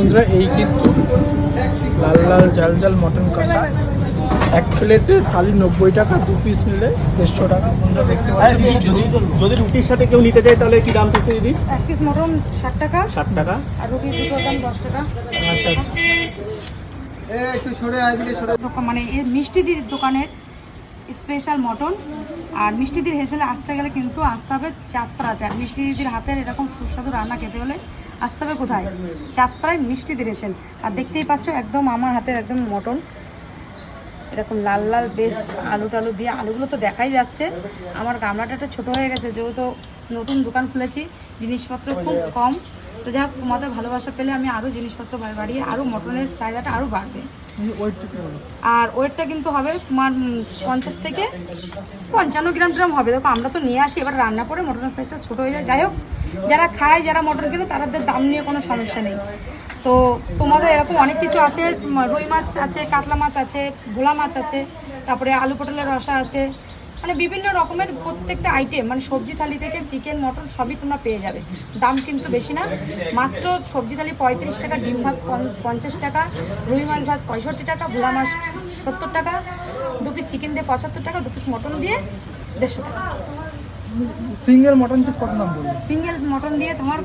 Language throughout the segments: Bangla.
বন্ধুরা এই কিন্তু লাল লাল ঝাল ঝাল মটন কষা। এক প্লেটে থালি নব্বই টাকা দু পিস নিলে দেড়শো টাকা। বন্ধুরা দেখতে পাচ্ছেন যদি রুটির সাথে কেউ নিতে চায় তাহলে কি দাম চাচ্ছে দিদি? এক পিস মটন ষাট টাকা। ষাট টাকা। আর রুটি দুটোর দাম দশ টাকা। আচ্ছা আচ্ছা। মানে এই মিষ্টিদির দোকানের স্পেশাল মটন। আর মিষ্টিদির হেসেলে আসতে গেলে কিন্তু আসতে হবে চাঁদপাড়াতে। আর মিষ্টিদির হাতের এরকম সুস্বাদু রান্না খেতে হলে আসতে হবে কোথায়? চাঁদপাড়ায় মিষ্টি দিয়েছেন আর দেখতেই পাচ্ছ, একদম আমার হাতের একদম মটন। এরকম লাল লাল বেশ আলু টালু দিয়ে আলুগুলো তো দেখাই যাচ্ছে। আমার গামলাটা একটা ছোটো হয়ে গেছে, যেহেতু নতুন দোকান খুলেছি, জিনিসপত্র খুব কম। তো যাই হোক, তোমাদের ভালোবাসা পেলে আমি আরও জিনিসপত্র বাড়িয়ে আরও মটনের চাহিদাটা আরও বাড়বে। আর ওয়েটটা কিন্তু হবে তোমার পঞ্চাশ থেকে পঞ্চান্ন গ্রাম গ্রাম হবে। দেখো, আমরা তো নিয়ে আসি, এবার রান্না করে মটনের সাইজটা ছোটো হয়ে যায়। যাই হোক, যারা খায়, যারা মটন কিনে, তাদের দাম নিয়ে কোনো সমস্যা নেই। তো তোমাদের এরকম অনেক কিছু আছে, রুই মাছ আছে, কাতলা মাছ আছে, ভোলা মাছ আছে, তারপরে আলু পটলের রসা আছে মানে বিভিন্ন রকমের প্রত্যেকটা আইটেম মানে সবজি থালি থেকে চিকেন মটন সবই তোমরা পেয়ে যাবে। দাম কিন্তু বেশি না। মাত্র সবজি থালি পঁয়ত্রিশ টাকা ডিম ভাত পঞ্চ- পঞ্চাশ টাকা রুই মাছ ভাত পঁয়ষট্টি টাকা ভোলা মাছ সত্তর টাকা দু পিস চিকেন দিয়ে পঁচাত্তর টাকা দু পিস মটন দিয়ে দেড়শো টাকা। সিঙ্গেল মটন পিস কত দাম সিঙ্গেল মটন দিয়ে তোমার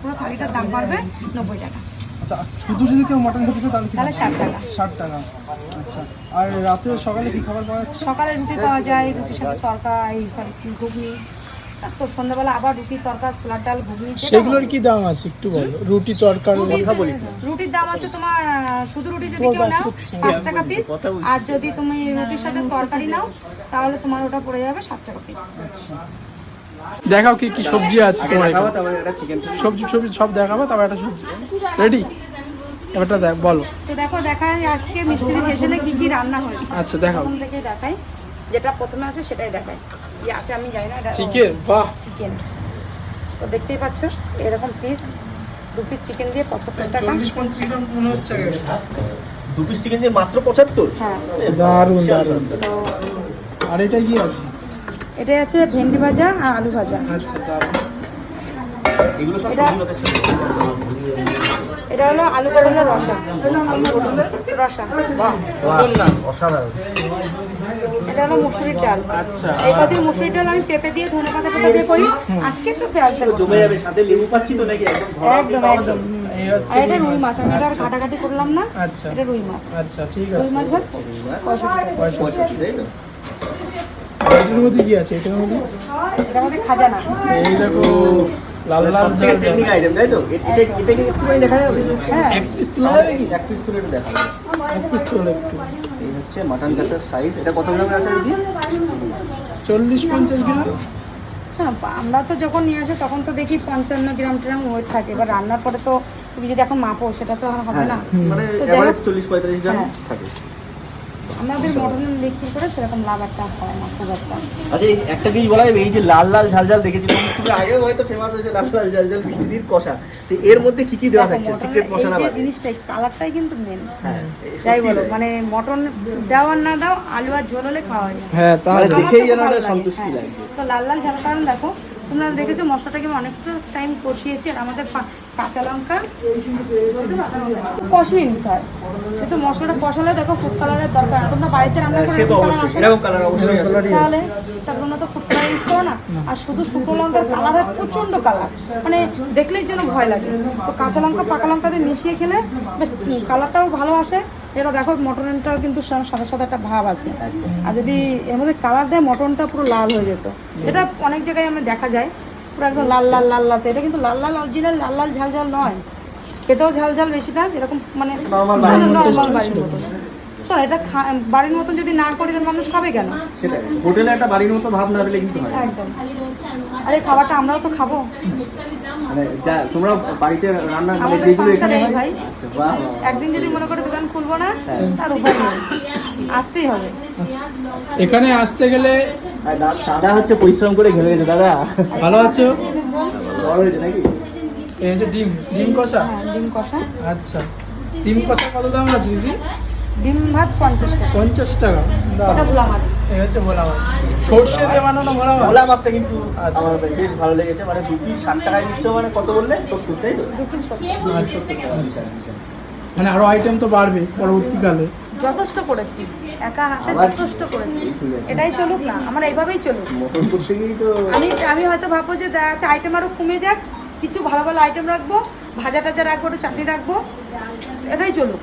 পুরো থালিটার দাম পড়বে নব্বই টাকা। শুধু যদি কেউ মটন খেতে চায় তাহলে কি তাহলে ষাট টাকা। ষাট টাকা। আচ্ছা আর রাতে সকালে কি খাবার পাওয়া যাচ্ছে? সকালে রুটি পাওয়া যায় রুটির সাথে তরকা এই সরি ঘুগনি। তারপর সন্ধ্যাবেলা আবার রুটি তরকা ছোলার ডাল ঘুগনি সেগুলোর কি দাম আছে একটু বলো? রুটি তরকারি রুটির- রুটির দাম আছে তোমার শুধু রুটি যদি কেউ নাও পাঁচ টাকা পিস আর যদি তুমি রুটির সাথে তরকারি নাও তাহলে তোমার ওটা পড়ে যাবে সাত টাকা পিস দেখাও কি কি সবজি আছে তোমার সবজি সবজি সব দেখাবো তারপর একটা সবজি। রেডি এবারটা দেখ বলো। তো দেখো দেখা আজকে মিষ্টি দিয়ে হেসেলে কি কি রান্না হয়েছে। আচ্ছা দেখাও। থেকে দেখাই। যেটা প্রথমে আছে সেটাই দেখাই। কি আছে আমি জানি না চিকেন বাহ! চিকেন তো দেখতেই পাচ্ছ এরকম পিস দু পিস চিকেন দিয়ে পঁচাত্তর টাকা। চল্লিশ পঞ্চাশ গ্রাম মনে হচ্ছে। দু পিস চিকেন দিয়ে মাত্র পঁচাত্তর? হ্যাঁ। দারুণ দারুণ। আর এটা কি আছে? এটাই আছে ভেন্ডি ভাজা আর আলু ভাজা। আচ্ছা এটা-। এটা হলো আলু পটলের রসা। আলু পটলের রসা। অসাধারণ। এটা হলো মুসুরির ডাল। আচ্ছা। এই কদিন মুসুরির ডাল আমি পেঁপে দিয়ে ধনে পাতা পেঁপে দিয়ে করি। আজকে একটু পেঁয়াজ দেবো। জমে যাবে সাথে লেবু পাচ্ছি তো নাকি? একদম একদম আর এটা রুই মাছ। আমি এটা কাটাকাটি করলাম না। আচ্ছা। এটা রুই মাছ। আচ্ছা ঠিক রুই আছে। মাছ ভাত? পঁয়ষট্টি। এটার মধ্যে কি আছে? এটার মধ্যে? এটা আমাদের খাজানা। এই দেখো লাল লাল থেকে ঝাল ঝাল। ট্রেন্ডিং আইটেম তাই তো? এটা এটা কি একটুখানি দেখা যাবে? হ্যাঁ। এক পিস তোলা যাবে কি এক পিস তুলে দেখা যাবে। এক পিস তোলা একটু। এই হচ্ছে মাটন কাঁচার সাইজ এটা কত গ্রামের আছে দিদি? চল্লিশ পঞ্চাশ গ্রাম? শোনো, আমরা তো যখন নিয়ে আসি তখন তো দেখি পঞ্চান্ন গ্রাম ট্রাম ওয়েট থাকে। এবার রান্নার পরে তো তুমি যদি এখন মাপো সেটা তো হবে না। মানে চল্লিশ পঁয়তাল্লিশ গ্রাম হ্যাঁ। থাকে। আমাদের মটন বিক্রি করে সেরকম লাভ একটা হয় না খুব একটা। আচ্ছা একটা জিনিস বলা যাবে এই যে লাল লাল ঝাল ঝাল তুমি আগেও হয়তো ফেমাস হয়েছে লাল লাল ঝাল ঝাল মিষ্টি কষা। তো এর মধ্যে কি কি দেওয়া থাকছে? মটনের সিক্রেট মশলা এই যে জিনিসটাই কালারটাই কিন্তু মেন হ্যাঁ যাই বলো মানে মটন দাও আর না দাও আলু আর ঝোল হলে খাওয়া যায়। হ্যাঁ তা মানে দেখেই যেন একটা সন্তুষ্টি হ্যাঁ। লাগছে তো লাল লাল ঝাল কারণ দেখো তোমরা দেখেছ মশলাটাকে আমি অনেকটা টাইম কষিয়েছি আর আমাদের কাঁচা লঙ্কা কষিয়ে নিতে হয়। কিন্তু মশলাটা কষালে দেখো ফুড কালারের দরকার না। তোমরা বাড়িতে রান্না করে তাহলে তার তোমরা তো ফুড কালার ইউজ করো না। আর শুধু শুকনো লঙ্কার কালার হয় প্রচণ্ড কালার মানে দেখলেই যেন ভয় লাগে। তো কাঁচা লঙ্কা পাকা লঙ্কা দিয়ে মিশিয়ে খেলে বেশ কালারটাও ভালো আসে। এটা দেখো মটনটাও কিন্তু সা- সাদা সাদা একটা ভাব আছে। আর যদি এর মধ্যে কালার দেয় মটনটা পুরো লাল হয়ে যেত। এটা অনেক জায়গায় আমি দেখা যায়। পুরো একদম লাল লাল লাল লাল। এটা কিন্তু লাল লাল অরিজিনাল লাল লাল ঝাল ঝাল নয়। খেতেও ঝাল ঝাল বেশি না এরকম মানে নর্মাল বাড়ির শোনো এটা খা- বাড়ির মতন যদি না করি তাহলে মানুষ খাবে কেন? সেটাই। হোটেলে একটা বাড়ির মতো ভাব না দিলে কিন্তু হয়। না। একদম। আরে খাবারটা আমরাও তো খাব। মানে যা তোমরা বাড়িতে রান্না মানে যেগুলো এখানে ভাই। আচ্ছা। একদিন যদি মনে করে দোকান খুলবো না তার উপায় নেই। আসতেই হবে। এখানে আসতে গেলে দাদা হচ্ছে পরিশ্রম করে ঘেমে গেছে দাদা। ভালো আছো? বড় হয়েছে নাকি? এই হচ্ছে ডিম ডিম কষা? হ্যাঁ ডিম কষা। আচ্ছা ডিম কষা কত দাম আছে দিদি? ডিম ভাত পঞ্চাশ টাকা। পঞ্চাশ টাকা? ওটা ভোলা মাছ। এই হচ্ছে ভোলা মাছ। সর্ষে দিয়ে বানানো ভোলা মাছ? ভোলা মাছটা কিন্তু আচ্ছা। আমার বেশ ভালো লেগেছে মানে দু পিস ষাট টাকায় দিচ্ছ মানে কত বললে? সত্তর তাই তো? দু পিস সত্তর। আচ্ছা, আচ্ছা। মানে আরও আইটেম তো বাড়বে পরবর্তীকালে। যথেষ্ট করেছি। একা হাতে যথেষ্ট করেছি। এটাই চলুক না আমার এইভাবেই চলুক। আমি আমি হয়তো ভাববো যে দেখা যাচ্ছে আইটেম আরও কমে যাক কিছু ভালো ভালো আইটেম রাখব ভাজা টাজা রাখব একটু চাটনি রাখব এটাই চলুক।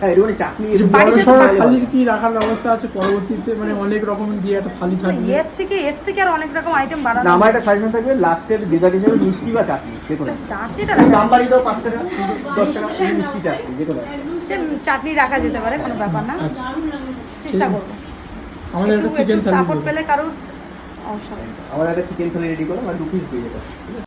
হ্যাঁ চাটনি এই যে বড় বাড়িতে তো সড়ো ভালো। থালির লাগে। কি রাখার ব্যবস্থা আছে? পরবর্তীতে মানে অনেক রকম দিয়ে একটা থালি থাকবে। এর থেকে এর থেকে আর অনেক রকম আইটেম না বাড়ানো আমার একটা সাজেশন থাকবে লাস্টের ডেজার্ট হিসেবে মিষ্টি বা চাটনি যে কোনো চাটনিটা রাখা দাম বাড়িয়ে দাও পাঁচ টাকা কিন্তু দশ টাকা মিষ্টি চাটনি যে কোনো সে চাটনি রাখা যেতে পারে কোনো ব্যাপার না। আচ্ছা। চেষ্টা করব। আমাদের একটা চিকেন থালি সাপোর্ট পেলে কারোর অবশ্যই আমাদের একটা চিকেন থালি রেডি করো আমার দু পিস দিয়ে যেটা